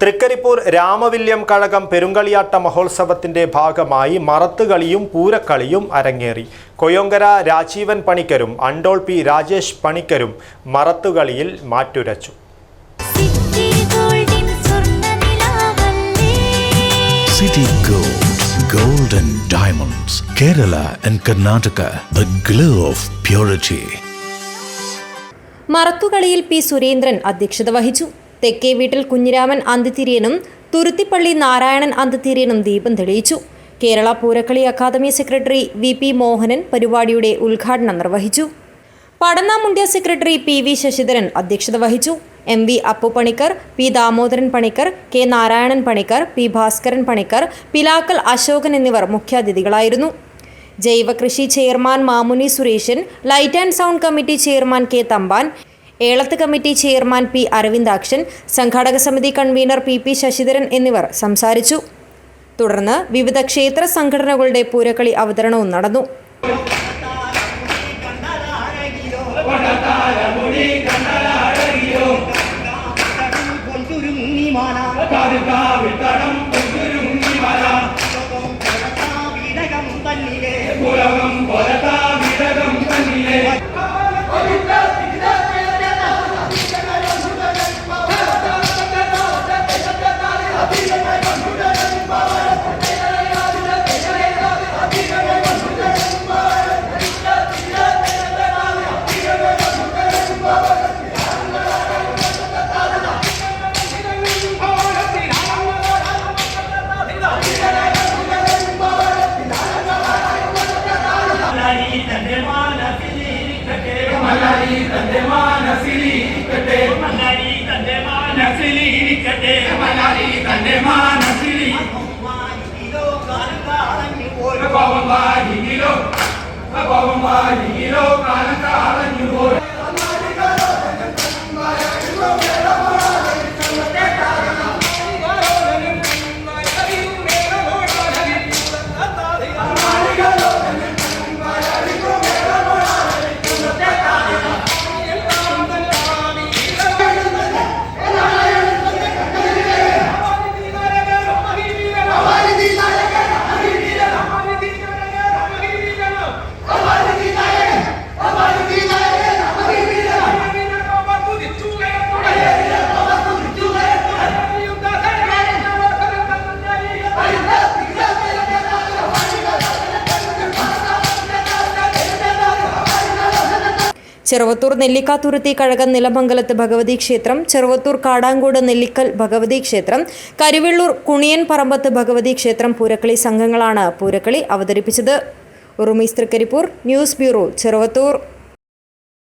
തൃക്കരിപ്പൂർ രാമവില്യം കഴകം പെരുങ്കളിയാട്ട മഹോത്സവത്തിന്റെ ഭാഗമായി മറത്തുകളിയും പൂരക്കളിയും അരങ്ങേറി. കൊയോങ്കര രാജീവൻ പണിക്കരും അണ്ടോൾ പി രാജേഷ് പണിക്കരും മറത്തുകളിയിൽ മാറ്റുരച്ചു. City Gold, Gold and Diamonds, Kerala and Karnataka, the glow of purity. മറത്തുകളിയിൽ പി സുരേന്ദ്രൻ അധ്യക്ഷത വഹിച്ചു. തെക്കേ വീട്ടിൽ കുഞ്ഞിരാമൻ അന്തിതിരിയനും തുരുത്തിപ്പള്ളി നാരായണൻ അന്തിതിരിയനും ദീപം തെളിയിച്ചു. Kerala Poorakkali academy secretary V P Mohanan പരിപാടിയുടെ ഉദ്ഘാടനം നിർവഹിച്ചു. പടന്നാമുണ്ട്യ സെക്രട്ടറി പി വി ശശിധരൻ അധ്യക്ഷത വഹിച്ചു. M V Appu Panicker P Damodaran Panicker K Narayanan Panicker P Bhaskaran Panicker Pilakkal Ashokan എന്നിവർ മുഖ്യാതിഥികളായിരുന്നു. ജൈവകൃഷി chairman Mamuni Sureshan light and sound committee chairman K Thampan ഏളത്ത് committee chairman P Aravindakshan സംഘാടക സമിതി convener P P Sasidharan എന്നിവർ സംസാരിച്ചു. തുടർന്ന് വിവിധ ക്ഷേത്ര സംഘടനകളുടെ പൂരക്കളി അവതരണവും നടന്നു. ಮನಲಿ ತಂದೆ ಮಾನಸಿಲಿ ಕಟ್ಟೆ ಮನಲಿ ತಂದೆ ಮಾನಸಿಲಿ ಕಟ್ಟೆ ಮನಲಿ ತಂದೆ ಮಾನಸಿಲಿ ಭಗವಂತ ಹಿಂಗಿಲೋ ಭಗವಂತ ಹಿಂಗಿಲೋ ಕಾಲಕಾಲ ನೀವು ചെറുവത്തൂർ നെല്ലിക്കാത്തുരുത്തി കഴകം നിലമംഗലത്ത് ഭഗവതി ക്ഷേത്രം ചെറുവത്തൂർ കാടാങ്കോട് നെല്ലിക്കൽ ഭഗവതി ക്ഷേത്രം കരിവെള്ളൂർ കുണിയൻ പറമ്പത്ത് ഭഗവതി ക്ഷേത്രം പൂരക്കളി സംഘങ്ങളാണ് പൂരക്കളി അവതരിപ്പിച്ചത്. Urumees Trikaripur news bureau Cheruvathur.